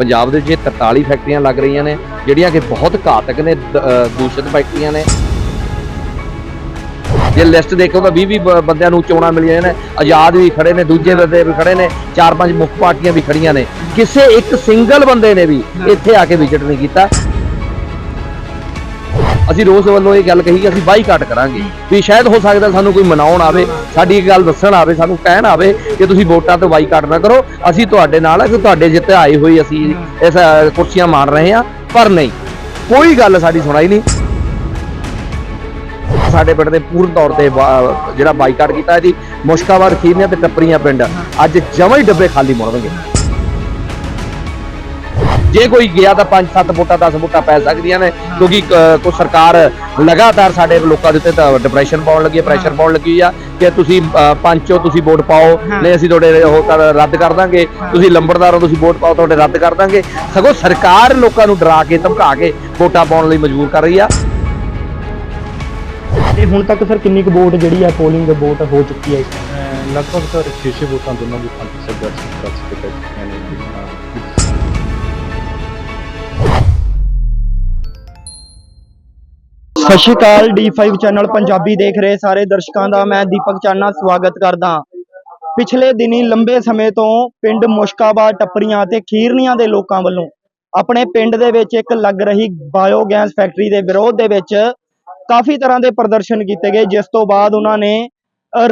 ਪੰਜਾਬ ਦੇ ਵਿੱਚ 43 ਫੈਕਟਰੀਆਂ ਲੱਗ ਰਹੀਆਂ ਨੇ ਜਿਹੜੀਆਂ ਕਿ ਬਹੁਤ ਘਾਤਕ ਨੇ ਦੂਸ਼ਿਤ ਫੈਕਟਰੀਆਂ ਨੇ। ਜੇ ਲਿਸਟ ਦੇਖੋ ਤਾਂ 20 20 ਬੰਦਿਆਂ ਨੂੰ ਚੋਣਾਂ ਮਿਲੀਆਂ ਨੇ ਆਜ਼ਾਦ ਵੀ ਖੜੇ ਨੇ ਦੂਜੇ ਬੰਦੇ ਵੀ ਖੜੇ ਨੇ ਚਾਰ ਪੰਜ ਮੁੱਖ ਪਾਰਟੀਆਂ ਵੀ ਖੜੀਆਂ ਨੇ। ਕਿਸੇ ਇੱਕ ਸਿੰਗਲ ਬੰਦੇ ਨੇ ਵੀ ਇੱਥੇ ਆ ਕੇ ਵਿਜ਼ਿਟ ਨਹੀਂ ਕੀਤਾ। ਅਸੀਂ ਰੋਸ ਵੱਲੋਂ ਇਹ ਗੱਲ ਕਹੀ ਕਿ ਅਸੀਂ ਬਾਈਕਾਟ ਕਰਾਂਗੇ। ਵੀ ਸ਼ਾਇਦ ਹੋ ਸਕਦਾ ਸਾਨੂੰ ਕੋਈ ਮਨਾਉਣ ਆਵੇ, ਸਾਡੀ ਇਹ ਗੱਲ ਦੱਸਣ ਆਵੇ, ਸਾਨੂੰ ਕਹਿਣ ਆਵੇ ਕਿ ਤੁਸੀਂ ਵੋਟਾਂ ਤੋਂ ਬਾਈਕਾਟ ਨਾ ਕਰੋ। ਅਸੀਂ ਤੁਹਾਡੇ ਨਾਲ ਆ, ਕਿ ਤੁਹਾਡੇ ਜਿੱਤੇ ਆਏ ਹੋਏ ਅਸੀਂ ਇਸ ਕੁਰਸੀਆਂ ਮਾਰ ਰਹੇ ਹਾਂ, ਪਰ ਨਹੀਂ, ਕੋਈ ਗੱਲ ਸਾਡੀ ਸੁਣਾਈ ਨਹੀਂ। ਸਾਡੇ ਪਿੰਡ ਦੇ ਪੂਰਨ ਤੌਰ ਤੇ ਜਿਹੜਾ ਬਾਈਕਾਟ ਕੀਤਾ ਇਹਦੀ ਮੁਸ਼ਕਾਬਾਦ ਖੀਰਨੀਆਂ ਤੇ ਟੱਪਰੀਆਂ ਪਿੰਡ। ਅੱਜ ਜਮਾਂ ਹੀ ਡੱਬੇ ਖਾਲੀ ਮੁੜਨਗੇ। ਜੇ ਕੋਈ ਗਿਆ ਤਾਂ 5-7 ਵੋਟਾਂ 10 ਵੋਟਾਂ ਪੈ ਸਕਦੀਆਂ ਨੇ ਕਿਉਂਕਿ ਕੋ ਸਰਕਾਰ ਲਗਾਤਾਰ ਸਾਡੇ ਲੋਕਾਂ ਦੇ ਉੱਤੇ ਤਾਂ ਡਿਪਰੈਸ਼ਨ ਪਾਉਣ ਲੱਗੀ ਹੈ ਪ੍ਰੈਸ਼ਰ ਪਾਉਣ ਲੱਗੀ ਆ ਕਿ ਤੁਸੀਂ ਪੰਚੋ ਤੁਸੀਂ ਵੋਟ ਪਾਓ। ਨਹੀਂ ਅਸੀਂ ਤੁਹਾਡੇ ਉਹ ਕਰ- ਰੱਦ ਕਰ ਦਾਂਗੇ। ਤੁਸੀਂ ਲੰਬੜਦਾਰੋ ਤੁਸੀਂ ਵੋਟ ਪਾਓ ਤੁਹਾਡੇ ਰੱਦ ਕਰ ਦਾਂਗੇ। ਸਗੋਂ ਸਰਕਾਰ ਲੋਕਾਂ ਨੂੰ ਡਰਾ ਕੇ ਧਮਕਾ ਕੇ ਵੋਟਾਂ ਪਾਉਣ ਲਈ ਮਜਬੂਰ ਕਰ ਰਹੀ ਆ। ਤੇ ਹੁਣ ਤੱਕ ਸਰ ਕਿੰਨੀ ਕੁ ਵੋਟ ਜਿਹੜੀ ਹੈ ਪੋਲਿੰਗ ਵੋਟ ਹੋ ਚੁੱਕੀ ਹੈ ਲਗਭਗ ਸਰ 600 ਵੋਟਾਂ ਦੋਨੋਂ ਵੀ ਪੰਜ ਦਰਜ ਕਰ ਚੁੱਕੇ ਸਤਿ ਸ਼੍ਰੀ ਅਕਾਲ D5 ਚੈਨਲ ਪੰਜਾਬੀ ਦੇਖ ਰਹੇ ਸਾਰੇ ਦਰਸ਼ਕਾਂ ਦਾ, ਮੈਂ ਦੀਪਕ ਚਾਨਾ ਸਵਾਗਤ ਕਰਦਾ ਪਿਛਲੇ ਦਿਨੀ ਲੰਬੇ ਸਮੇਂ ਤੋਂ ਪਿੰਡ ਮੁਸ਼ਕਾਬਾਦ ਟੱਪਰੀਆਂ ਤੇ ਖੀਰਨੀਆਂ ਦੇ ਲੋਕਾਂ ਵੱਲੋਂ ਆਪਣੇ ਪਿੰਡ ਦੇ ਵਿੱਚ ਇੱਕ ਲੱਗ ਰਹੀ ਬਾਇਓਗੈਸ ਫੈਕਟਰੀ ਦੇ ਵਿਰੋਧ ਦੇ ਵਿੱਚ ਕਾਫੀ ਤਰ੍ਹਾਂ ਦੇ ਪ੍ਰਦਰਸ਼ਨ ਕੀਤੇ ਗਏ, ਜਿਸ ਤੋਂ ਬਾਅਦ ਉਹਨਾਂ ਨੇ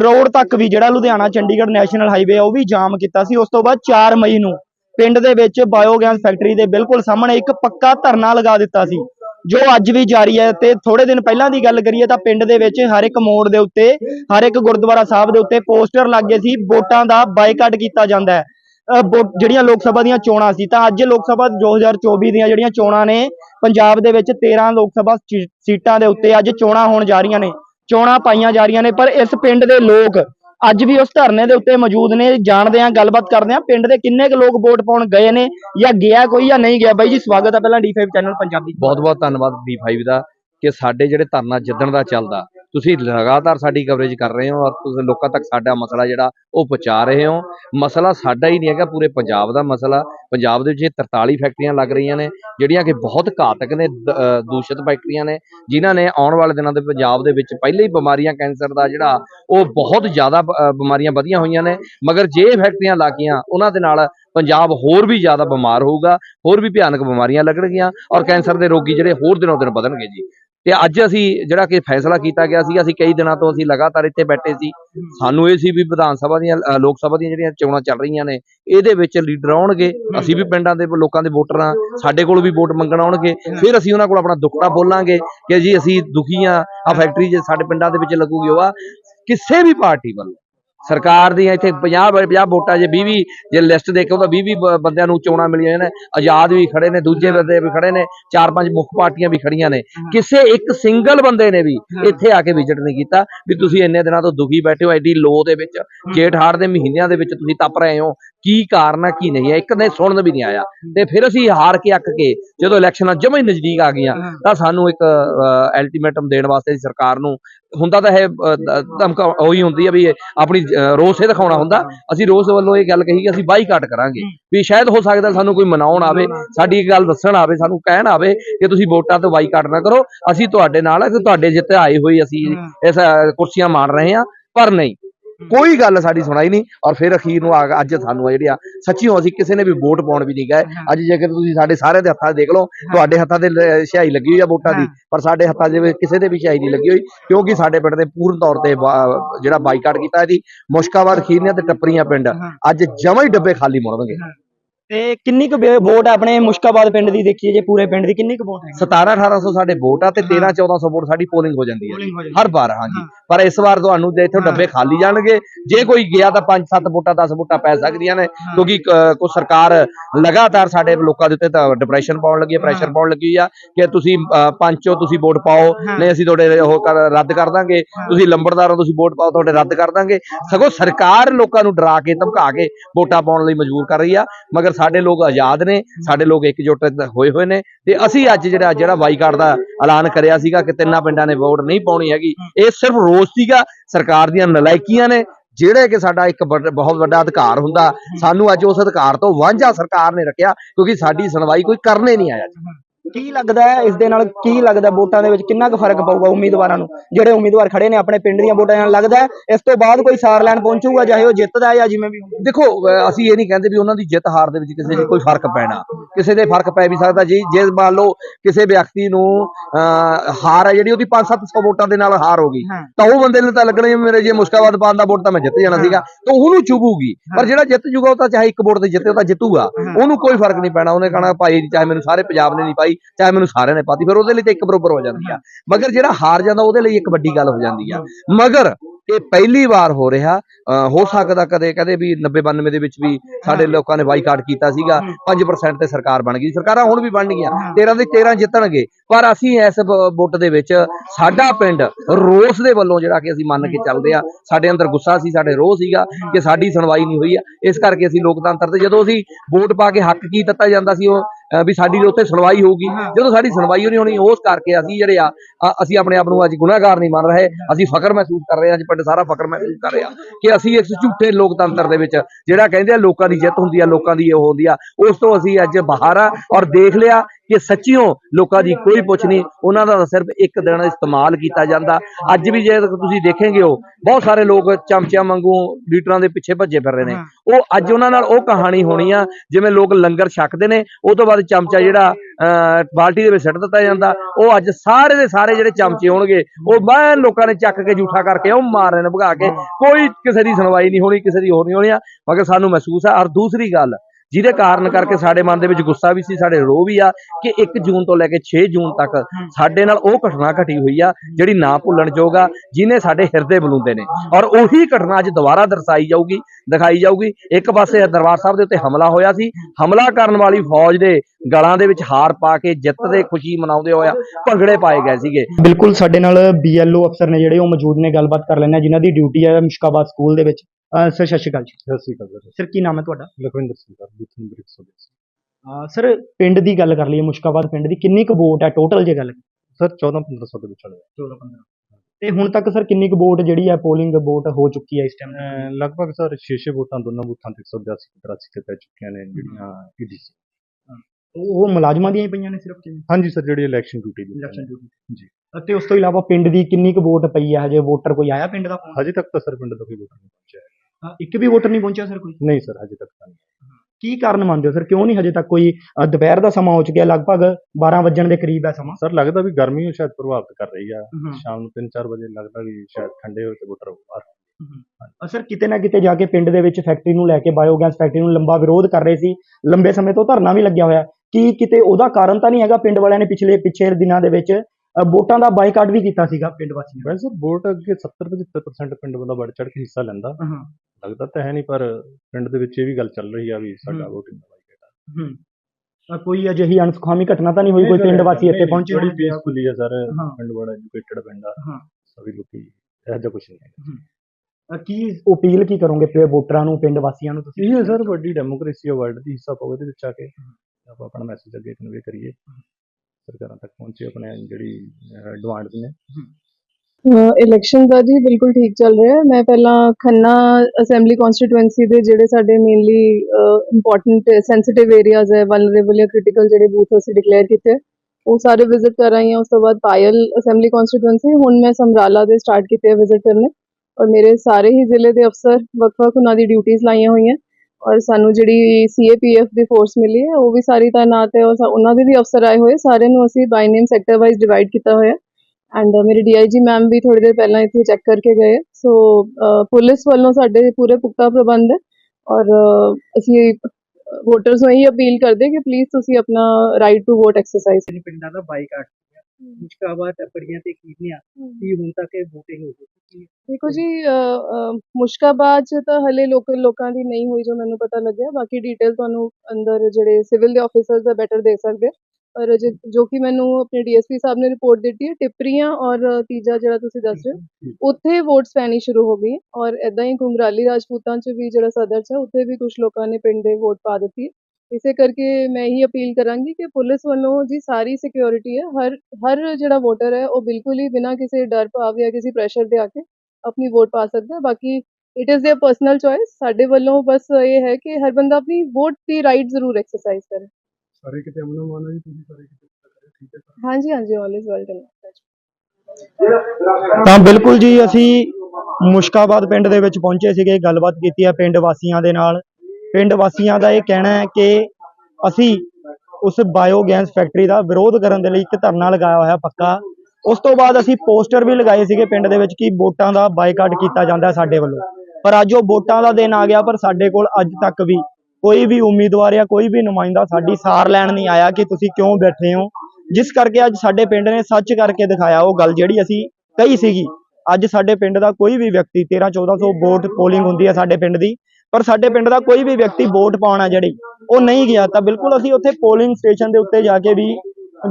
ਰੋਡ ਤੱਕ ਵੀ ਜਿਹੜਾ ਲੁਧਿਆਣਾ ਚੰਡੀਗੜ੍ਹ ਨੈਸ਼ਨਲ ਹਾਈਵੇ ਉਹ ਵੀ ਜਾਮ ਕੀਤਾ ਸੀ। ਉਸ ਤੋਂ ਬਾਅਦ 4 ਮਈ ਨੂੰ ਪਿੰਡ ਦੇ ਵਿੱਚ ਬਾਇਓਗੈਸ ਫੈਕਟਰੀ ਦੇ ਬਿਲਕੁਲ ਸਾਹਮਣੇ ਇੱਕ ਪੱਕਾ ਧਰਨਾ ਲਗਾ ਦਿੱਤਾ ਸੀ। ਜੋ ਅੱਜ ਵੀ ਜਾਰੀ ਹੈ ਤੇ ਥੋੜੇ ਦਿਨ ਪਹਿਲਾਂ ਦੀ ਗੱਲ ਕਰੀਏ ਤਾਂ ਪਿੰਡ ਦੇ ਵਿੱਚ ਹਰ ਇੱਕ ਮੋੜ ਦੇ ਉੱਤੇ, ਹਰ ਇੱਕ ਗੁਰਦੁਆਰਾ ਸਾਹਿਬ ਦੇ ਉੱਤੇ ਪੋਸਟਰ ਲੱਗੇ ਸੀ, ਵੋਟਾਂ ਦਾ ਬਾਈਕਾਟ ਕੀਤਾ ਜਾਂਦਾ ਹੈ। ਅਹ ਜਿਹੜੀਆਂ ਲੋਕ ਸਭਾ ਦੀਆਂ ਚੋਣਾਂ ਸੀ, ਤਾਂ ਅੱਜ ਲੋਕ ਸਭਾ 2024 ਦੀਆਂ ਜਿਹੜੀਆਂ ਚੋਣਾਂ ਨੇ, ਪੰਜਾਬ ਦੇ ਵਿੱਚ 13 ਲੋਕ ਸਭਾ ਸੀਟਾਂ ਦੇ ਉੱਤੇ ਅੱਜ ਚੋਣਾਂ ਹੋਣ ਜਾ ਰਹੀਆਂ ਨੇ। ਚੋਣਾਂ ਪਾਈਆਂ ਜਾ ਰਹੀਆਂ ਨੇ, ਪਰ ਇਸ ਪਿੰਡ ਦੇ ਲੋਕ ਅੱਜ ਵੀ ਉਸ ਧਰਨੇ ਦੇ ਉੱਤੇ ਮੌਜੂਦ ਨੇ, ਜਾਣਦੇ ਆ ਗੱਲਬਾਤ ਕਰਦੇ ਆ ਪਿੰਡ ਦੇ ਕਿੰਨੇ ਕੁ ਲੋਕ ਵੋਟ ਪਾਉਣ ਗਏ ਨੇ, ਜਾਂ ਗਿਆ ਕੋਈ ਜਾਂ ਨਹੀਂ ਗਿਆ। ਬਾਈ ਜੀ, ਸਵਾਗਤ ਆ ਪਹਿਲਾਂ D5 ਚੈਨਲ ਪੰਜਾਬੀ ਬਹੁਤ ਬਹੁਤ ਧੰਨਵਾਦ D5 ਦਾ ਕਿ ਸਾਡੇ ਜਿਹੜੇ ਧਰਨਾ ਜਿੱਦਣ ਦਾ ਚੱਲਦਾ ਤੁਸੀਂ ਲਗਾਤਾਰ ਸਾਡੀ ਕਵਰੇਜ ਕਰ ਰਹੇ ਹੋ ਔਰ ਤੁਸੀਂ ਲੋਕਾਂ ਤੱਕ ਸਾਡਾ ਮਸਲਾ ਜਿਹੜਾ ਉਹ ਪਹੁੰਚਾ ਰਹੇ ਹੋ। ਮਸਲਾ ਸਾਡਾ ਹੀ ਨਹੀਂ ਹੈਗਾ, ਪੂਰੇ ਪੰਜਾਬ ਦਾ ਮਸਲਾ। ਪੰਜਾਬ ਦੇ ਵਿੱਚ ਇਹ 43 ਫੈਕਟਰੀਆਂ ਲੱਗ ਰਹੀਆਂ ਨੇ, ਜਿਹੜੀਆਂ ਕਿ ਬਹੁਤ ਘਾਤਕ ਨੇ ਦੂਸ਼ਿਤ ਫੈਕਟਰੀਆਂ ਨੇ, ਜਿਨ੍ਹਾਂ ਨੇ ਆਉਣ ਵਾਲੇ ਦਿਨਾਂ ਦੇ ਪੰਜਾਬ ਦੇ ਵਿੱਚ ਪਹਿਲੇ ਹੀ ਬਿਮਾਰੀਆਂ, ਕੈਂਸਰ ਦਾ ਜਿਹੜਾ ਉਹ ਬਹੁਤ ਜ਼ਿਆਦਾ ਬਿਮਾਰੀਆਂ ਵਧੀਆਂ ਹੋਈਆਂ ਨੇ। ਮਗਰ ਜੇ ਇਹ ਫੈਕਟਰੀਆਂ ਲੱਗੀਆਂ ਉਹਨਾਂ ਦੇ ਨਾਲ ਪੰਜਾਬ ਹੋਰ ਵੀ ਜ਼ਿਆਦਾ ਬਿਮਾਰ ਹੋਊਗਾ, ਹੋਰ ਵੀ ਭਿਆਨਕ ਬਿਮਾਰੀਆਂ ਲੱਗਣਗੀਆਂ ਔਰ ਕੈਂਸਰ ਦੇ ਰੋਗੀ ਜਿਹੜੇ ਹੋਰ ਦਿਨੋਂ ਦਿਨ ਵਧਣਗੇ ਜੀ। ਤੇ ਅੱਜ ਅਸੀਂ ਜਿਹੜਾ ਕਿ ਫੈਸਲਾ ਕੀਤਾ ਗਿਆ ਸੀ, ਅਸੀਂ ਕਈ ਦਿਨਾਂ ਤੋਂ ਅਸੀਂ ਲਗਾਤਾਰ ਇੱਥੇ ਬੈਠੇ ਸੀ। ਸਾਨੂੰ ਇਹ ਸੀ ਵੀ ਵਿਧਾਨ ਸਭਾ ਦੀਆਂ ਲੋਕ ਸਭਾ ਦੀਆਂ ਜਿਹੜੀਆਂ ਚੋਣਾਂ ਚੱਲ ਰਹੀਆਂ ਨੇ, ਇਹਦੇ ਵਿੱਚ ਲੀਡਰ ਆਉਣਗੇ, ਅਸੀਂ ਵੀ ਪਿੰਡਾਂ ਦੇ ਲੋਕਾਂ ਦੇ ਵੋਟਰ ਹਾਂ ਸਾਡੇ ਕੋਲ ਵੀ ਵੋਟ ਮੰਗਣ ਆਉਣਗੇ, ਫਿਰ ਅਸੀਂ ਉਹਨਾਂ ਕੋਲ ਆਪਣਾ ਦੁੱਖੜਾ ਬੋਲਾਂਗੇ ਕਿ ਜੀ ਅਸੀਂ ਦੁਖੀ ਹਾਂ ਆ ਫੈਕਟਰੀ ਜੇ ਸਾਡੇ ਪਿੰਡਾਂ ਦੇ ਵਿੱਚ ਲੱਗੂਗੀ ਉਹ ਆ। ਕਿਸੇ ਵੀ ਪਾਰਟੀ ਵੱਲੋਂ ਸਰਕਾਰ ਦੀਆਂ ਇੱਥੇ 50 50 ਵੋਟਾਂ ਜੇ 20 20 ਜੇ ਲਿਸਟ ਦੇਖੋ ਤਾਂ 20 20 ਬੰਦਿਆਂ ਨੂੰ ਚੋਣਾਂ ਮਿਲੀਆਂ ਨੇ ਆਜ਼ਾਦ ਵੀ ਖੜੇ ਨੇ ਦੂਜੇ ਬੰਦੇ ਵੀ ਖੜੇ ਨੇ ਚਾਰ ਪੰਜ ਮੁੱਖ ਪਾਰਟੀਆਂ ਵੀ ਖੜੀਆਂ ਨੇ। ਕਿਸੇ ਇੱਕ ਸਿੰਗਲ ਬੰਦੇ ਨੇ ਵੀ ਇੱਥੇ ਆ ਕੇ ਵਿਜ਼ਿਟ ਨਹੀਂ ਕੀਤਾ ਵੀ ਤੁਸੀਂ ਇੰਨੇ ਦਿਨਾਂ ਤੋਂ ਦੁਖੀ ਬੈਠੇ ਹੋ ਐਡੀ ਲੋ ਦੇ ਵਿੱਚ ਜੇਠ ਹਾੜ ਦੇ ਮਹੀਨਿਆਂ ਦੇ ਵਿੱਚ ਤੁਸੀਂ ਤਪ ਰਹੇ ਹੋ ਕੀ ਕਾਰਨ ਹੈ ਕੀ ਨਹੀਂ ਹੈ ਇੱਕ ਨੇ ਸੁਣਨ ਵੀ ਨਹੀਂ ਆਇਆ। ਤੇ ਫਿਰ ਅਸੀਂ ਹਾਰ ਕੇ ਅੱਕ ਕੇ ਜਦੋਂ ਇਲੈਕਸ਼ਨਾਂ ਜਮਾਂ ਨਜ਼ਦੀਕ ਆ ਗਈਆਂ ਤਾਂ ਸਾਨੂੰ ਇੱਕ ਅਲਟੀਮੇਟਮ ਦੇਣ ਵਾਸਤੇ ਸਰਕਾਰ ਨੂੰ ਹੁੰਦਾ ਤਾਂ ਇਹ ਧਮਕਾ ਉਹੀ ਹੁੰਦੀ ਹੈ ਵੀ ਆਪਣੀ ਰੋਸ ਇਹ ਦਿਖਾਉਣਾ ਹੁੰਦਾ। ਅਸੀਂ ਰੋਸ ਵੱਲੋਂ ਇਹ ਗੱਲ ਕਹੀ ਕਿ ਅਸੀਂ ਬਾਈਕਾਟ ਕਰਾਂਗੇ। ਵੀ ਸ਼ਾਇਦ ਹੋ ਸਕਦਾ ਸਾਨੂੰ ਕੋਈ ਮਨਾਉਣ ਆਵੇ ਸਾਡੀ ਇਹ ਗੱਲ ਦੱਸਣ ਆਵੇ ਸਾਨੂੰ ਕਹਿਣ ਆਵੇ ਕਿ ਤੁਸੀਂ ਵੋਟਾਂ ਤੋਂ ਬਾਈਕਾਟ ਨਾ ਕਰੋ। ਅਸੀਂ ਤੁਹਾਡੇ ਨਾਲ ਆ ਕਿ ਤੁਹਾਡੇ ਜਿੱਤੇ ਆਏ ਹੋਏ ਅਸੀਂ ਇਸ ਕੁਰਸੀਆਂ ਮਾਰ ਰਹੇ ਹਾਂ ਪਰ ਨਹੀਂ। ਕੋਈ ਗੱਲ ਸਾਡੀ ਸੁਣਾਈ ਨਹੀਂ ਔਰ ਫਿਰ ਅਖੀਰ ਨੂੰ ਆ- ਅੱਜ ਸਾਨੂੰ ਆ ਜਿਹੜੀਆਂ ਸੱਚੀ ਅਸੀਂ ਕਿਸੇ ਨੇ ਵੀ ਵੋਟ ਪਾਉਣ ਵੀ ਨਹੀਂ ਗਏ। ਅੱਜ ਜੇਕਰ ਤੁਸੀਂ ਸਾਡੇ ਸਾਰੇ ਦੇ ਹੱਥਾਂ ਦੇਖ ਲਓ ਤੁਹਾਡੇ ਹੱਥਾਂ ਤੇ ਲ- ਸਿਹਾਈ ਲੱਗੀ ਹੋਈ ਆ ਵੋਟਾਂ ਦੀ ਪਰ ਸਾਡੇ ਹੱਥਾਂ ਦੇ ਕਿਸੇ ਦੇ ਵੀ ਸਿਹਾਈ ਨਹੀਂ ਲੱਗੀ ਹੋਈ ਕਿਉਂਕਿ ਸਾਡੇ ਪਿੰਡ ਦੇ ਪੂਰਨ ਤੌਰ ਤੇ ਜਿਹੜਾ ਬਾਈਕਾਟ ਕੀਤਾ ਇਹਦੀ ਮੁਸ਼ਕਾਬਾਦ ਖੀਰਨੀਆਂ ਤੇ ਟੱਪਰੀਆਂ ਪਿੰਡ ਅੱਜ ਜਮਾਂ ਹੀ ਡੱਬੇ ਖਾਲੀ ਮੁੜਨਗੇ। ਤੇ ਕਿੰਨੀ ਕੁ ਵੇ- ਵੋਟ ਹੈ ਆਪਣੇ ਮੁਸ਼ਕਾਬਾਦ ਪਿੰਡ ਦੀ ਦੇਖੀਏ ਜੇ ਪੂਰੇ ਪਿੰਡ ਦੀ ਕਿੰਨੀ ਕੁ ਵੋਟ ਹੈ 17 1800 ਸਾਡੇ ਵੋਟ ਆ ਤੇ 13 1400 ਵੋਟ ਸਾਡੀ ਪੋਲਿੰਗ ਹੋ ਜਾਂਦੀ ਹੈ ਹਰ ਵਾਰ ਹਾਂਜੀ ਪਰ ਇਸ ਵਾਰ ਤੁਹਾਨੂੰ ਜੇ ਇੱਥੋਂ ਡੱਬੇ ਖਾਲੀ ਜਾਣਗੇ ਜੇ ਕੋਈ ਗਿਆ ਤਾਂ 5-7 ਵੋਟਾਂ 10 ਵੋਟਾਂ ਪੈ ਸਕਦੀਆਂ ਨੇ ਕਿਉਂਕਿ ਕੋ ਸਰਕਾਰ ਲਗਾਤਾਰ ਸਾਡੇ ਲੋਕਾਂ ਦੇ ਉੱਤੇ ਤਾਂ ਡਿਪਰੈਸ਼ਨ ਪਾਉਣ ਲੱਗੀ ਹੈ ਪ੍ਰੈਸ਼ਰ ਪਾਉਣ ਲੱਗੀ ਆ ਕਿ ਤੁਸੀਂ ਅ, ਪੰਚੋ ਤੁਸੀਂ ਵੋਟ ਪਾਓ ਨਹੀਂ ਅਸੀਂ ਤੁਹਾਡੇ ਉਹ ਕਰ- ਰੱਦ ਕਰ ਦਾਂਗੇ। ਤੁਸੀਂ ਲੰਬੜਦਾਰੋ ਤੁਸੀਂ ਵੋਟ ਪਾਓ ਤੁਹਾਡੇ ਰੱਦ ਕਰ ਦਾਂਗੇ। ਸਗੋਂ ਸਰਕਾਰ ਲੋਕਾਂ ਨੂੰ ਡਰਾ ਕੇ ਧਮਕਾ ਕੇ ਵੋਟਾਂ ਪਾਉਣ ਲਈ ਮਜਬੂਰ ਕਰ ਰਹੀ ਆ। ਮਗਰ ਸਾਡੇ ਲੋਕ ਆਜ਼ਾਦ ਨੇ, ਸਾਡੇ ਲੋਕ ਇਕਜੁੱਟ ਹੋਏ ਹੋਏ ਨੇ ਤੇ ਅਸੀਂ ਅੱਜ ਜਿਹੜਾ ਜਿਹੜਾ ਬਾਈਕਾਟ ਦਾ ਐਲਾਨ ਕਰਿਆ ਸੀਗਾ ਕਿ ਤਿੰਨਾਂ ਪਿੰਡਾਂ ਨੇ ਵੋਟ ਨਹੀਂ ਪਾਉਣੀ ਹੈਗੀ, ਇਹ ਸਿਰਫ ਰੋਸ ਸੀਗਾ, ਸਰਕਾਰ ਦੀਆਂ ਨਲਾਇਕੀਆਂ ਨੇ, ਜਿਹੜੇ ਕਿ ਸਾਡਾ ਇੱਕ ਵੱਡ- ਬਹੁਤ ਵੱਡਾ ਅਧਿਕਾਰ ਹੁੰਦਾ, ਸਾਨੂੰ ਅੱਜ ਉਸ ਅਧਿਕਾਰ ਤੋਂ ਵਾਂਝਾ ਸਰਕਾਰ ਨੇ ਰੱਖਿਆ ਕਿਉਂਕਿ ਸਾਡੀ ਸੁਣਵਾਈ ਕੋਈ ਕਰਨੇ ਨਹੀਂ ਆਇਆ। ਕੀ ਲੱਗਦਾ ਹੈ ਇਸ ਦੇ ਨਾਲ ਕੀ ਲੱਗਦਾ ਵੋਟਾਂ ਦੇ ਵਿੱਚ ਕਿੰਨਾ ਕੁ ਫ਼ਰਕ ਪਊਗਾ ਉਮੀਦਵਾਰਾਂ ਨੂੰ ਜਿਹੜੇ ਉਮੀਦਵਾਰ ਖੜੇ ਨੇ ਆਪਣੇ ਪਿੰਡ ਦੀਆਂ ਵੋਟਾਂ ਨਾਲ ਲੱਗਦਾ ਹੈ ਇਸ ਤੋਂ ਬਾਅਦ ਕੋਈ ਸਾਰ ਲੈਣ ਪਹੁੰਚੂਗਾ ਚਾਹੇ ਉਹ ਜਿੱਤਦਾ ਹੈ ਜਾਂ ਜਿਵੇਂ ਵੀ। ਦੇਖੋ ਅਹ ਅਸੀਂ ਇਹ ਨਹੀਂ ਕਹਿੰਦੇ ਵੀ ਉਹਨਾਂ ਦੀ ਜਿੱਤ ਹਾਰ ਦੇ ਵਿੱਚ ਕਿਸੇ ਦੀ ਕੋਈ ਫ਼ਰਕ ਪੈਣਾ ਕਿਸੇ ਦੇ ਫ਼ਰਕ ਪੈ ਵੀ ਸਕਦਾ ਜੀ ਜੇ ਮੰਨ ਲਓ ਕਿਸੇ ਵਿਅਕਤੀ ਨੂੰ ਅਹ, ਹਾਰ ਹੈ ਜਿਹੜੀ ਉਹਦੀ 5-700 ਵੋਟਾਂ ਦੇ ਨਾਲ ਹਾਰ ਹੋ ਗਈ ਹਾਂ। ਤਾਂ ਉਹ ਬੰਦੇ ਨੂੰ ਤਾਂ ਲੱਗਣਾ ਹੀ ਮੇਰੇ ਜੇ ਮੁਸ਼ਕਾਬਾਦ ਪਾਉਣ ਦਾ ਵੋਟ ਤਾਂ ਮੈਂ ਜਿੱਤ ਜਾਣਾ। ਸੀਗਾ ਤਾਂ ਉਹਨੂੰ ਚੁਭੂਗੀ ਪਰ ਜਿਹੜਾ ਜਿੱਤ ਜੂਗਾ ਉਹ ਤਾਂ ਚਾਹੇ ਇੱਕ ਵੋਟ ਤੇ ਜਿੱਤੇ ਉਹ ਤਾਂ ਜਿੱਤੂਗਾ। ਉਹਨੂੰ ਕੋਈ ਫ਼ਰਕ ਨਹੀਂ ਪੈਣਾ ਉਹਨੇ ਕਹਣਾ ਭਾਈ ਚਾਹੇ ਮੈਨੂੰ ਸਾਰੇ ਪੰਜਾਬ ਨੇ ਨਹੀਂ ਪਾਈ ਚਾਹੇ ਮੈਨੂੰ ਸਾਰਿਆਂ ਨੇ ਪਾਤੀ, ਫਿਰ ਉਹਦੇ ਲਈ ਤਾਂ ਇੱਕ ਬਰੋਬਰ ਹੋ ਜਾਂਦੀ ਆ। ਮਗਰ ਜਿਹੜਾ ਹਾਰ ਜਾਂਦਾ, ਉਹਦੇ ਲਈ ਇੱਕ ਵੱਡੀ ਗੱਲ ਹੋ ਜਾਂਦੀ ਆ। ਮਗਰ ਇਹ ਪਹਿਲੀ ਵਾਰ ਹੋ ਰਿਹਾ ਹੋ ਸਕਦਾ ਕਦੇ ਕਦੇ ਵੀ 90 92 ਦੇ ਵਿੱਚ ਵੀ ਸਾਡੇ ਲੋਕਾਂ ਨੇ ਬਾਈਕਾਟ ਕੀਤਾ ਸੀਗਾ 5% ਤੇ ਸਰਕਾਰ ਬਣ ਗਈ। ਸਰਕਾਰਾਂ ਹੁਣ ਵੀ ਬਣ ਗਈਆਂ 13 ਦੇ 13 ਜਿੱਤਣਗੇ। ਪਰ ਅਸੀਂ ਇਸ ਵ- ਵੋਟ ਦੇ ਵਿੱਚ ਸਾਡਾ ਪਿੰਡ ਰੋਸ ਦੇ ਵੱਲੋਂ ਜਿਹੜਾ ਕਿ ਅਸੀਂ ਮੰਨ ਕੇ ਚੱਲਦੇ ਆ, ਸਾਡੇ ਅੰਦਰ ਗੁੱਸਾ ਸੀ, ਸਾਡੇ ਰੋਹ ਸੀਗਾ ਕਿ ਸਾਡੀ ਸੁਣਵਾਈ ਨਹੀਂ ਹੋਈ ਆ। ਇਸ ਕਰਕੇ ਅਸੀਂ ਲੋਕਤੰਤਰ ਤੇ ਜਦੋਂ ਅਸੀਂ ਵੋਟ ਪਾ ਕੇ ਹੱਕ ਕੀ ਦਿੱਤਾ ਜਾਂਦਾ ਸੀ, ਉਹ ਵੀ ਸਾਡੀ ਉੱਥੇ ਸੁਣਵਾਈ ਹੋਊਗੀ। ਜਦੋਂ ਸਾਡੀ ਸੁਣਵਾਈ ਨਹੀਂ ਹੋਣੀ ਉਸ ਕਰਕੇ ਅਸੀਂ ਜਿਹੜੇ ਆ ਅਸੀਂ ਆਪਣੇ ਆਪ ਨੂੰ ਅੱਜ ਗੁਨਾਹਗਾਰ ਨਹੀਂ ਮੰਨ ਰਹੇ। ਅਸੀਂ ਫਖਰ ਮਹਿਸੂਸ ਕਰ ਰਹੇ ਹਾਂ ਅੱਜ ਪਿੰਡ ਸਾਰਾ ਫਖਰ ਮਹਿਸੂਸ ਕਰ ਰਿਹਾ। ਕਿ ਅਸੀਂ ਇਸ ਝੂਠੇ ਲੋਕਤੰਤਰ ਦੇ ਵਿੱਚ ਜਿਹੜਾ ਕਹਿੰਦੇ ਆ ਲੋਕਾਂ ਦੀ ਜਿੱਤ ਹੁੰਦੀ ਆ ਲੋਕਾਂ ਦੀ ਉਹ ਹੁੰਦੀ ਆ ਉਸ ਤੋਂ ਅਸੀਂ ਅੱਜ ਬਾਹਰ ਆ ਔਰ ਦੇਖ ਲਿਆ ਕਿ ਸੱਚੀਓ ਲੋਕਾਂ ਦੀ ਕੋਈ ਪੁੱਛ ਨਹੀਂ ਉਹਨਾਂ ਦਾ ਸਿਰਫ ਇੱਕ ਦਿਨ ਇਸਤੇਮਾਲ ਕੀਤਾ ਜਾਂਦਾ। ਅੱਜ ਵੀ ਜੇ ਤੁਸੀਂ ਦੇਖੇਂਗੇ ਹੋ ਬਹੁਤ ਸਾਰੇ ਲੋਕ ਚਮਚਿਆਂ ਵਾਂਗੂ ਲੀਡਰਾਂ ਦੇ ਪਿੱਛੇ ਭੱਜੇ ਫਿਰ ਰਹੇ ਨੇ। ਉਹ ਅੱਜ ਉਹਨਾਂ ਨਾਲ ਉਹ ਕਹਾਣੀ ਹੋਣੀ ਆ ਜਿਵੇਂ ਲੋਕ ਲੰਗਰ ਛਕਦੇ ਨੇ ਉਹ ਤੋਂ ਬਾਅਦ ਚਮਚਾ ਜਿਹੜਾ ਬਾਲਟੀ ਦੇ ਵਿੱਚ ਸਿੱਟ ਦਿੱਤਾ ਜਾਂਦਾ। ਉਹ ਅੱਜ ਸਾਰੇ ਦੇ ਸਾਰੇ ਜਿਹੜੇ ਚਮਚੇ ਹੋਣਗੇ ਉਹ ਮੈਂ ਲੋਕਾਂ ਨੇ ਚੱਕ ਕੇ ਝੂਠਾ ਕਰਕੇ ਉਹ ਮਾਰ ਰਹੇ ਨੇ ਭਗਾ ਕੇ। ਕੋਈ ਕਿਸੇ ਦੀ ਸੁਣਵਾਈ ਨਹੀਂ ਹੋਣੀ ਕਿਸੇ ਦੀ ਹੋਰ ਨਹੀਂ ਹੋਣੀ ਆ ਮਗਰ ਸਾਨੂੰ ਮਹਿਸੂਸ ਆ। ਔਰ ਦੂਸਰੀ ਗੱਲ ਜਿਹਦੇ ਕਾਰਨ ਕਰਕੇ ਸਾਡੇ ਮਨ ਦੇ ਵਿੱਚ ਗੁੱਸਾ ਵੀ ਸੀ, ਸਾਡੇ ਰੋਹ ਵੀ ਆ ਕਿ 1 ਜੂਨ ਤੋਂ ਲੈ ਕੇ 6 ਜੂਨ ਤੱਕ ਸਾਡੇ ਨਾਲ ਉਹ ਘਟਨਾ ਘਟੀ ਹੋਈ ਆ ਜਿਹੜੀ ਨਾ ਭੁੱਲਣ ਯੋਗ ਆ, ਜਿਹਨੇ ਸਾਡੇ ਹਿਰਦੇ ਬਲੂੰਦੇ ਨੇ। ਔਰ ਉਹੀ ਘਟਨਾ ਅੱਜ ਦੁਬਾਰਾ ਦਰਸਾਈ ਜਾਊਗੀ, ਦਿਖਾਈ ਜਾਊਗੀ। ਇੱਕ ਪਾਸੇ ਦਰਬਾਰ ਸਾਹਿਬ ਦੇ ਉੱਤੇ ਹਮਲਾ ਹੋਇਆ ਸੀ, ਹਮਲਾ ਕਰਨ ਵਾਲੀ ਫੌਜ ਦੇ ਗਲਾਂ ਦੇ ਵਿੱਚ ਹਾਰ ਪਾ ਕੇ ਜਿੱਤ ਦੇ ਖੁਸ਼ੀ ਮਨਾਉਂਦੇ ਹੋਇਆ ਭੰਗੜੇ ਪਾਏ ਗਏ ਸੀਗੇ। ਬਿਲਕੁਲ ਸਾਡੇ ਨਾਲ ਬੀਐਲਓ ਅਫਸਰ ਨੇ ਜਿਹੜੇ ਉਹ ਮੌਜੂਦ ਨੇ, ਗੱਲਬਾਤ ਕਰ ਲੈਣੇ ਜਿਨ੍ਹਾਂ ਦੀ ਡਿਊਟੀ ਹੈ ਮੁਸ਼ਕਾਬਾਦ ਸਕੂਲ ਦੇ ਵਿੱਚ। ਸਰ ਸਤਿ ਸ਼੍ਰੀ ਅਕਾਲ ਜੀ। ਸਤਿ ਸ਼੍ਰੀ ਅਕਾਲ ਸਰ ਸਰ ਕੀ ਨਾਮ ਹੈ ਤੁਹਾਡਾ? Lakhwinder Singh sir booth number 120 ਅਹ ਸਰ ਪਿੰਡ ਦੀ ਗੱਲ ਕਰ ਲਈਏ ਮੁਸ਼ਕਾਬਾਦ ਪਿੰਡ ਦੀ ਕਿੰਨੀ ਕੁ ਵੋਟ ਹੈ ਟੋਟਲ ਜੇ ਗੱਲ ਸਰ 14 1500 ਦੇ ਵਿਚਾਲੇ 14 15 ਤੇ ਹੁਣ ਤੱਕ ਸਰ ਕਿੰਨੀ ਕੁ ਵੋਟ ਜਿਹੜੀ ਹੈ ਪੋਲਿੰਗ ਵੋਟ ਹੋ ਚੁੱਕੀ ਹੈ ਇਸ ਟਾਈਮ ਅਹ ਲਗਭਗ ਸਰ 6-6 ਵੋਟਾਂ ਦੋਨਾਂ ਬੂਥਾਂ ਤੇ 182 83 ਤੇ ਪੈ ਚੁੱਕੀਆਂ ਨੇ ਜਿਹੜੀਆਂ ਈਡੀਸੀ ਉਹ ਮੁਲਾਜ਼ਮਾਂ ਦੀਆਂ ਹੀ ਪਈਆਂ ਨੇ ਸਿਰਫ ਕਿਵੇਂ? ਹਾਂਜੀ ਸਰ ਜਿਹੜੀ ਇਲੈਕਸ਼ਨ ਡਿਊਟੀ ਦੀ। ਇਲੈਕਸ਼ਨ ਡਿਊਟੀ ਜੀ। ਅਤੇ ਉਸ ਤੋਂ ਇਲਾਵਾ ਪਿੰਡ ਦੀ ਕਿੰਨੀ ਕੁ ਵੋਟ ਪਈ ਹੈ? ਹਜੇ ਵੋਟਰ ਕੋਈ ਆਇਆ ਪਿੰਡ ਦਾ? ਹਜੇ ਤੱਕ ਤਾਂ ਸਰ ਪਿੰਡ ਦਾ ਕੋਈ ਵੋਟਰ ਨਹੀਂ ਪਹੁੰਚਿਆ। ਹੈ। ਇੱਕ ਵੀ ਵੋਟਰ ਨਹੀਂ ਪਹੁੰਚਿਆ ਸਰ ਕੋਈ? ਨਹੀਂ ਸਰ ਹਜੇ ਤੱਕ ਤਾਂ ਨਹੀਂ। ਕੀ ਕਾਰਨ ਮੰਨਦੇ ਹੋ ਸਰ? ਕਿਉਂ ਨਹੀਂ ਹਜੇ ਤੱਕ ਕੋਈ ਅ, ਦੁਪਹਿਰ ਦਾ ਸਮਾਂ ਹੋ ਚੁੱਕਿਆ ਲਗਭਗ 12 ਵਜਣ ਦੇ ਕਰੀਬ ਹੈ ਸਮਾਂ? ਸਰ ਲੱਗਦਾ ਵੀ ਗਰਮੀ ਉਹ ਸ਼ਾਇਦ ਪ੍ਰਭਾਵਿਤ ਕਰ ਰਹੀ ਆ। ਸ਼ਾਮ ਨੂੰ 3-4 ਵਜੇ ਲੱਗਦਾ ਵੀ ਸ਼ਾਇਦ ਠੰਡੇ ਹੋਏ ਤੇ ਵੋਟਰ ਬਾਹਰ ਸਰ ਕਿਤੇ ਨਾ ਕਿਤੇ ਜਾ ਕੇ ਪਿੰਡ ਦੇ ਵਿੱਚ ਫੈਕਟਰੀ ਨੂੰ ਲੈ ਕੇ ਬਾਇਓਗੈਸ ਫੈਕਟਰੀ ਨੂੰ ਲੰਬਾ ਵਿਰੋਧ ਕਰ ਰਹੇ ਸੀ। ਲੰਬੇ ਸਮੇਂ ਤੋਂ ਧਰਨਾ ਵੀ ਲੱਗਿਆ ਹੋਇਆ। ਕੀ ਕਿਤੇ ਉਹਦਾ ਕਾਰਨ ਤਾਂ ਨਹੀਂ ਹੈਗਾ ਪਿੰਡ ਵਾਲਿਆਂ ਨੇ ਪਿਛਲੇ ਪਿਛੇ ਦਿਨਾਂ ਦੇ ਵਿੱਚ? ਵੋਟਾਂ ਦਾ ਬਾਈਕਾਟ ਵੀ ਕੀਤਾ ਸੀਗਾ ਪਿੰਡ ਵਾਸੀਆਂ ਵੈਸੇ ਸਰ ਵੋਟ ਅੱਗੇ 70-75% ਪਿੰਡ ਬੰਦਾ ਵੱਧ ਚੜ ਕੇ ਹਿੱਸਾ ਲੈਂਦਾ। ਨੇ ਹਾਂ। ਲੱਗਦਾ ਤਾਂ ਹੈ ਨਹੀਂ ਪਰ ਪਿੰਡ ਦੇ ਵਿੱਚ ਇਹ ਵੀ ਗੱਲ ਚੱਲ ਰਹੀ ਆ ਵੀ ਸਾਡਾ। ਵੋਟਿੰਗ ਦਾ ਬਾਈਕਾਟ ਆ। ਹੂੰ। ਅ, ਕੋਈ ਅਜਿਹੀ ਅਣਸੁਖਾਵੀ ਘਟਨਾ ਤਾਂ ਨਹੀਂ ਹੋਈ? ਕੋਈ ਪਿੰਡ ਵਾਸੀ ਇੱਥੇ ਪਹੁੰਚੇ ਬੜੀ? ਪੀਸਫੁਲੀ ਆ ਸਰ। ਪਿੰਡ ਬੜਾ ਐਜੂਕੇਟਡ ਪਿੰਡ ਆ। ਹਾਂ। ਸਭੀ ਲੋਕੀ ਇਹੋ ਜਿਹਾ ਕੁਝ ਨਹੀਂ ਹੈ। ਕੀ ਅਪੀਲ ਕੀ ਕਰੋਗੇ ਫਿਰ ਵੋਟਰਾਂ ਨੂੰ ਪਿੰਡ ਵਾਸੀਆਂ ਨੂੰ ਤੁਸੀਂ? ਇਹ ਸਰ ਵੱਡੀ ਡੈਮੋਕ੍ਰੇਸੀ ਆ ਵਰਲਡ ਦੀ ਹਿੱਸਾ ਪਾਓ ਇਹਦੇ ਵਿੱਚ ਆ ਕੇ। ਆਪਾਂ ਆਪਣਾ ਮੈਸੇਜ ਅੱਗੇ ਕਨਵੇ ਕਰੀਏ। ਸਰਕਾਰਾਂ ਤੱਕ ਪਹੁੰਚੇ, ਆਪਣੇ ਜਿਹੜੀ ਡਿਮਾਂਡਸ ਨੇ। ਇਲੈਕਸ਼ਨ ਦਾ ਜੀ ਬਿਲਕੁਲ ਠੀਕ ਚੱਲ ਰਿਹਾ ਹੈ। ਮੈਂ ਪਹਿਲਾਂ ਖੰਨਾ ਅਸੈਂਬਲੀ ਕਨਸਟੀਟੂਐਂਸੀ ਦੇ ਜਿਹੜੇ ਸਾਡੇ ਮੇਨਲੀ ਇੰਪੋਰਟੈਂਟ ਸੈਂਸਿਟਿਵ ਏਰੀਆਜ਼ ਹੈ ਵਲਨਰੇਬਲ ਜਾਂ ਕ੍ਰਿਟੀਕਲ ਜਿਹੜੇ ਬੂਥ ਅਸੀਂ ਡਿਕਲੇਅਰ ਕੀਤੇ, ਉਹ ਸਾਰੇ ਵਿਜ਼ਿਟ ਕਰ ਆਈ ਹਾਂ। ਉਸ ਤੋਂ ਬਾਅਦ ਪਾਇਲ ਅਸੈਂਬਲੀ ਕਨਸਟੀਟੂਐਂਸੀ ਹੁਣ ਮੈਂ ਸਮਰਾਲਾ ਦੇ ਸਟਾਰਟ ਕੀਤੇ ਵਿਜ਼ਿਟ ਕਰਨੇ। ਔਰ ਮੇਰੇ ਸਾਰੇ ਹੀ ਜ਼ਿਲ੍ਹੇ ਦੇ ਅਫਸਰ ਵੱਖ-ਵੱਖ ਉਹਨਾਂ ਦੀ ਡਿਊਟੀਆਂ ਲਾਈਆਂ ਹੋਈਆਂ। ਔਰ ਸਾਨੂੰ ਜਿਹੜੀ ਸੀਏਪੀਐਫ ਦੀ ਫੋਰਸ ਮਿਲੀ ਹੈ ਉਹ ਵੀ ਸਾਰੀ ਤਾਇਨਾਤ ਹੈ ਔਰ ਸਾ- ਉਹਨਾਂ ਦੇ ਵੀ ਅਫਸਰ ਆਏ ਹੋਏ ਸਾਰਿਆਂ ਨੂੰ ਅਸੀਂ by name sector wise divide ਕੀਤਾ ਹੋਇਆ। ਐਂਡ ਮੇਰੇ ਡੀਆਈਜੀ ਮੈਮ ਵੀ ਥੋੜੀ ਦੇਰ ਪਹਿਲਾਂ ਇੱਥੇ ਚੈੱਕ ਕਰਕੇ ਗਏ। ਸੋ ਪੁਲਿਸ ਵੱਲੋਂ ਸਾਡੇ ਪੂਰੇ ਪੁਖਤਾ ਪ੍ਰਬੰਧ ਹੈ। ਔਰ ਅ, ਅਸੀਂ ਵੋਟਰਸ ਨੂੰ ਇਹ ਅਪੀਲ ਕਰਦੇ ਕਿ ਪਲੀਜ਼ ਤੁਸੀਂ ਆਪਣਾ ਰਾਈਟ ਟੂ ਵੋਟ ਐਕਸਰਸਾਈਜ਼ ਪਿੰਡਾਂ ਦਾ ਬਾਈਕਾਟ ਮੁਸ਼ਕਾਬਾਦ ਟੱਪੜੀਆਂ ਤੇ ਕੀਨੀਆਂ ਕੀ ਹੁਣ ਤੱਕ ਇਹ VOTING ਹੋ ਹੈ ਦੇਖੋ ਜੀ ਮੁਸ਼ਕਾਬਾਦ ਚ ਤਾਂ ਹਲੇ ਲੋਕਲ ਲੋਕਾਂ ਦੀ ਨਹੀਂ ਹੋਈ ਜੋ ਮੈਨੂੰ ਪਤਾ ਲੱਗਿਆ। ਬਾਕੀ ਡਿਟੇਲ ਤੁਹਾਨੂੰ ਅੰਦਰ ਜਿਹੜੇ ਸਿਵਲ ਦੇ ਆਫੀਸਰਸ ਦਾ ਬੈਟਰ ਦੇ ਸਕਦੇ। ਪਰ ਜੇ- ਕਿ ਮੈਨੂੰ ਆਪਣੇ ਡੀਐਸਪੀ ਸਾਹਿਬ ਨੇ ਰਿਪੋਰਟ ਦਿੱਤੀ ਹੈ ਟਿੱਪਰੀਆਂ ਔਰ ਤੀਜਾ ਜਿਹੜਾ ਤੁਸੀਂ ਦੱਸ ਰਹੇ ਉੱਥੇ ਵੋਟਸ ਪੈਣੀ ਸ਼ੁਰੂ ਹੋ ਗਈ। ਔਰ ਐਦਾਂ ਹੀ ਘੁੰਗਰਾਲੀ ਰਾਜਪੂਤਾਂ ਚ ਵੀ ਜਿਹੜਾ ਸਦਰ ਚ ਉੱਥੇ ਵੀ ਕੁਝ ਲੋਕਾਂ ਨੇ ਪਿੰਡ ਦੇ ਵੋਟ ਪਾ ਦਿੱਤੀ ਇਸੇ ਕਰਕੇ ਮੈਂ ਇਹੀ ਅਪੀਲ ਕਰਾਂਗੀ ਕਿ ਪੁਲਿਸ ਵੱਲੋਂ ਜੀ ਸਾਰੀ ਸਿਕਿਉਰਿਟੀ ਹੈ ਹਰ ਹਰ ਜਿਹੜਾ ਵੋਟਰ ਹੈ ਉਹ ਬਿਲਕੁਲ ਹੀ ਬਿਨਾਂ ਕਿਸੇ ਡਰ ਭਾਵ ਜਾਂ ਕਿਸੇ ਪ੍ਰੈਸ਼ਰ ਦੇ ਆ ਕੇ ਆਪਣੀ ਵੋਟ ਪਾ ਸਕਦਾ ਹੈ ਬਾਕੀ it is their personal choice ਸਾਡੇ ਵੱਲੋਂ ਬਸ ਇਹ ਹੈ ਕਿ ਹਰ ਬੰਦਾ ਆਪਣੀ ਵੋਟ ਦੀ ਰਾਈਟ ਜ਼ਰੂਰ ਐਕਸਰਸਾਈਜ਼ ਕਰੇ ਸਾਰੇ ਕਿਤੇ ਅਮਨ ਮਾਨਾ ਜੀ ਤੁਸੀਂ ਸਾਰੇ ਕਿਤੇ ਠੀਕ ਹੈ ਹਾਂਜੀ ਹਾਂਜੀ ਆਲ ਇਜ਼ ਵੈਲ ਡਨ ਤਾਂ ਬਿਲਕੁਲ ਜੀ ਅਸੀਂ ਮੁਸ਼ਕਾਬਾਦ ਪਿੰਡ ਦੇ ਵਿੱਚ ਪਹੁੰਚੇ ਸੀਗੇ ਗੱਲਬਾਤ ਕੀਤੀ ਹੈ ਪਿੰਡ ਵਾਸੀਆਂ ਦੇ ਨਾਲ ਪਿੰਡ ਵਾਸੀਆਂ ਦਾ ਇਹ ਕਹਿਣਾ ਹੈ ਕਿ ਅਸੀਂ ਉਸ ਬਾਇਓਗੈਸ ਫੈਕਟਰੀ ਦਾ ਵਿਰੋਧ ਕਰਨ ਦੇ ਲਈ ਇੱਕ ਧਰਨਾ ਲਗਾਇਆ ਹੋਇਆ ਪੱਕਾ। ਉਸ ਤੋਂ ਬਾਅਦ ਅਸੀਂ ਪੋਸਟਰ ਵੀ ਲਗਾਏ ਸੀਗੇ ਪਿੰਡ ਦੇ ਵਿੱਚ ਕਿ ਵੋਟਾਂ ਦਾ ਬਾਈਕਾਟ ਕੀਤਾ ਜਾਂਦਾ ਸਾਡੇ ਵੱਲੋਂ। ਪਰ ਅੱਜ ਉਹ ਵੋਟਾਂ ਦਾ ਦਿਨ ਆ ਗਿਆ, ਪਰ ਸਾਡੇ ਕੋਲ ਅੱਜ ਤੱਕ ਵੀ ਕੋਈ ਵੀ ਉਮੀਦਵਾਰ ਜਾਂ ਕੋਈ ਵੀ ਨੁਮਾਇੰਦਾ ਸਾਡੀ ਸਾਰ ਲੈਣ ਨਹੀਂ ਆਇਆ ਕਿ ਤੁਸੀਂ ਕਿਉਂ ਬੈਠੇ ਹੋ। ਜਿਸ ਕਰਕੇ ਅੱਜ ਸਾਡੇ ਪਿੰਡ ਨੇ ਸੱਚ ਕਰਕੇ ਦਿਖਾਇਆ ਉਹ ਗੱਲ ਜਿਹੜੀ ਅਸੀਂ ਕਹੀ ਸੀਗੀ। ਅੱਜ ਸਾਡੇ ਪਿੰਡ ਦਾ ਕੋਈ ਵੀ ਵਿਅਕਤੀ 13 1400 ਵੋਟ ਪੋਲਿੰਗ ਹੁੰਦੀ ਹੈ ਸਾਡੇ ਪਿੰਡ ਦੀ। ਪਰ ਸਾਡੇ ਪਿੰਡ ਦਾ ਕੋਈ ਵੀ ਵਿਅਕਤੀ ਵੋਟ ਪਾਉਣਾ ਜਿਹੜੀ, ਉਹ ਨਹੀਂ ਗਿਆ। ਤਾਂ ਬਿਲਕੁਲ ਅਸੀਂ ਉੱਥੇ ਪੋਲਿੰਗ ਸਟੇਸ਼ਨ ਦੇ ਉੱਤੇ ਜਾ ਕੇ ਵੀ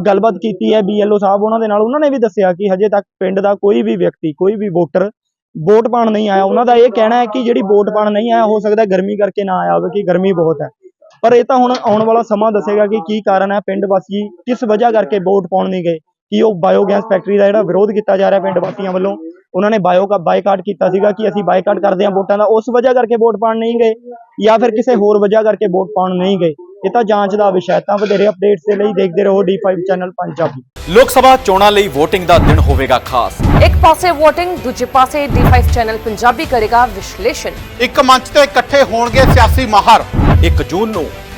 ਗੱਲਬਾਤ ਕੀਤੀ ਹੈ ਬੀਐਲਓ ਸਾਹਿਬ ਉਹਨਾਂ ਦੇ ਨਾਲ। ਉਹਨਾਂ ਨੇ ਵੀ ਦੱਸਿਆ ਕਿ ਹਜੇ ਤੱਕ ਪਿੰਡ ਦਾ ਕੋਈ ਵੀ ਵਿਅਕਤੀ, ਕੋਈ ਵੀ ਵੋਟਰ ਵੋਟ ਪਾਉਣ ਨਹੀਂ ਆਇਆ। ਉਹਨਾਂ ਦਾ ਇਹ ਕਹਿਣਾ ਹੈ ਕਿ ਜਿਹੜੀ ਵੋਟ ਪਾਉਣ ਨਹੀਂ ਆਇਆ, ਹੋ ਸਕਦਾ ਗਰਮੀ ਕਰਕੇ ਨਾ ਆਇਆ ਹੋਵੇ ਕਿ ਗਰਮੀ ਬਹੁਤ ਹੈ। ਪਰ ਇਹ ਤਾਂ ਹੁਣ ਆਉਣ ਵਾਲਾ ਸਮਾਂ ਦੱਸੇਗਾ ਕਿ ਕੀ ਕਾਰਨ ਹੈ ਪਿੰਡ ਵਾਸੀ ਕਿਸ ਵਜ੍ਹਾ ਕਰਕੇ ਵੋਟ ਪਾਉਣ ਨਹੀਂ ਗਏ। ਕਿ ਉਹ ਬਾਇਓਗੈਸ ਫੈਕਟਰੀ ਦਾ ਜਿਹੜਾ ਵਿਰੋਧ ਕੀਤਾ ਜਾ ਰਿਹਾ ਪਿੰਡ ਵਾਸੀਆਂ ਵੱਲੋਂ ਉਹਨਾਂ ਨੇ ਬਾਇਓ ਕਾ ਬਾਈਕਾਟ ਕੀਤਾ ਸੀਗਾ ਕਿ ਅਸੀਂ ਬਾਈਕਾਟ ਕਰਦੇ ਹਾਂ ਵੋਟਾਂ ਦਾ ਉਸ ਵਜ੍ਹਾ ਕਰਕੇ ਵੋਟ ਪਾਉਣ ਨਹੀਂ ਗਏ ਜਾਂ ਫਿਰ ਕਿਸੇ ਹੋਰ ਵਜ੍ਹਾ ਕਰਕੇ ਵੋਟ ਪਾਉਣ ਨਹੀਂ ਗਏ। ਇਹ ਤਾਂ ਜਾਂਚ ਦਾ ਵਿਸ਼ਾ ਹੈ। ਤਾਂ ਵਧੇਰੇ ਅਪਡੇਟਸ ਦੇ ਲਈ ਦੇਖਦੇ ਰਹੋ D5 ਚੈਨਲ ਪੰਜਾਬੀ ਲੋਕ ਸਭਾ ਚੋਣਾਂ ਲਈ VOTING ਦਾ ਦਿਨ ਹੋਵੇਗਾ ਖਾਸ। ਇੱਕ ਪਾਸੇ VOTING ਦੂਜੇ ਪਾਸੇ D5 ਚੈਨਲ ਪੰਜਾਬੀ ਕਰੇਗਾ ਵਿਸ਼ਲੇਸ਼ਣ। ਇੱਕ ਮੰਚ ਤੇ ਇਕੱਠੇ ਹੋਣਗੇ ਸਿਆਸੀ ਮਾਹਰ। 1 ਜੂਨ ਨੂੰ